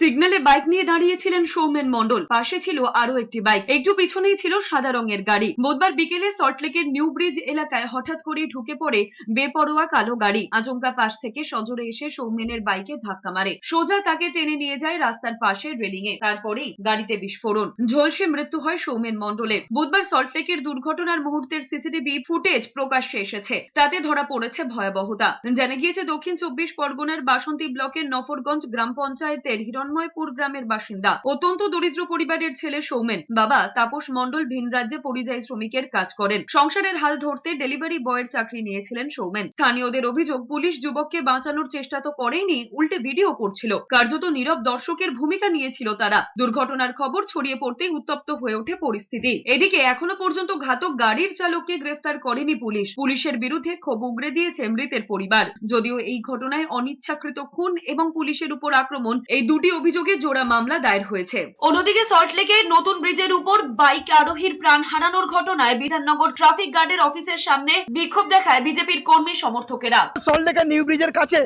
সিগন্যালে bike নিয়ে দাঁড়িয়েছিলেন সৌমেন মন্ডল পাশে ছিল আরও একটি বাইক একটু পিছনেই ছিল সাদা রঙের গাড়ি। বুধবার বিকেলে সল্টলেকের নিউ ব্রিজ এলাকায় হঠাৎ করে ঢুকে পড়ে বেপরোয়া কালো গাড়ি। আচমকা পাশ থেকে সজোরে এসে সৌমেনের বাইকে ধাক্কা মারে। সোজা তাকে টেনে নিয়ে যায় রাস্তার পাশের রেলিং এ তারপরেই গাড়িতে বিস্ফোরণ। ঝলসে মৃত্যু হয় সৌমেন মণ্ডলের। বুধবার সল্টলেকের দুর্ঘটনার মুহূর্তের সিসিটিভি ফুটেজ প্রকাশ্যে এসেছে। তাতে ধরা পড়েছে ভয়াবহতা। জানা গিয়েছে দক্ষিণ চব্বিশ পরগনার বাসন্তী ব্লকের নফরগঞ্জ গ্রাম পঞ্চায়েতের হিরণময়পুর গ্রামের বাসিন্দা। অত্যন্ত দরিদ্র পরিবারের ছেলে সৌমেন। বাবা তাপস মণ্ডল ভিন রাজ্যে পরিযায়ী শ্রমিকের কাজ করেন। সংসারের হাল ধরতে ডেলিভারি বয়ের চাকরি নিয়েছিলেন সৌমেন। স্থানীয়দের অভিযোগ, পুলিশ যুবককে বাঁচানোর চেষ্টা তো করেনি উল্টে ভিডিও করছিল। কার্যত নীরব দর্শকের ভূমিকা নিয়েছিল তারা। দুর্ঘটনার খবর ছড়িয়ে পড়তেই উত্তপ্ত হয়ে ওঠে পরিস্থিতি। এদিকে এখনও পর্যন্ত ঘাতক গাড়ির চালককে গ্রেফতার করেনি পুলিশ। পুলিশের বিরুদ্ধে ক্ষোভ উগরে দিয়েছে মৃতের পরিবার। যদিও এই ঘটনায় অনিচ্ছাকৃত খুন এবং পুলিশের উপর আক্রমণ, এই দুটি অভিযোগে জোড়া মামলা দায়ের হয়েছে। অন্যদিকে সল্টলেকে নতুন ব্রিজের উপর বাইক আরোহীর প্রাণ হারানোর ঘটনায় বিধাননগর ট্রাফিক গার্ডের অফিসের সামনে বিক্ষোভ দেখায় বিজেপির কর্মী সমর্থকেরা। সল্টলেকের নিউ ব্রিজের কাছে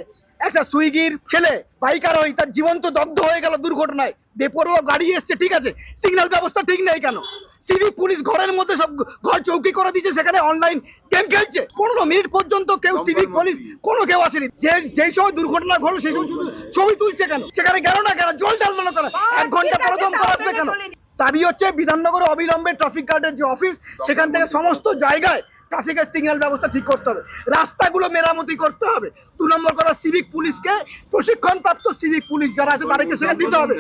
একটা সুইগির ছেলে বাইকার হয়ে তার জীবন্ত দগ্ধ হয়ে গেল দুর্ঘটনায়। বেপরোয়া গাড়ি এসছে ঠিক আছে? সিগন্যাল ব্যবস্থা ঠিক নেই কেন? সিভিক পুলিশ ঘরের মধ্যে সব ঘর চৌকি করে দিচ্ছে সেখানে অনলাইন গেম খেলছে। পনেরো মিনিট পর্যন্ত কেউ সিভিক পুলিশ কোনো কেউ আসেনি। যে যেই সময় দুর্ঘটনা ঘটলো সেই সময় শুধু ছবি তুলছে কেন? সেখানে গেল না কেন? জল ঢাললো না কেন এক ঘণ্টা পরে দমকল আসবে কেন? দাবি হচ্ছে বিধাননগরে অবিলম্বে ট্রাফিক গার্ডের যে অফিস সেখান থেকে সমস্ত জায়গায় ট্রাফিকের সিগন্যাল ব্যবস্থা ঠিক করতে হবে। রাস্তাগুলো মেরামতি করতে হবে। দু নম্বর কথা সিভিক পুলিশকে প্রশিক্ষণপ্রাপ্ত সিভিক পুলিশ যারা আছে, তাদেরকে সেখানে দিতে হবে।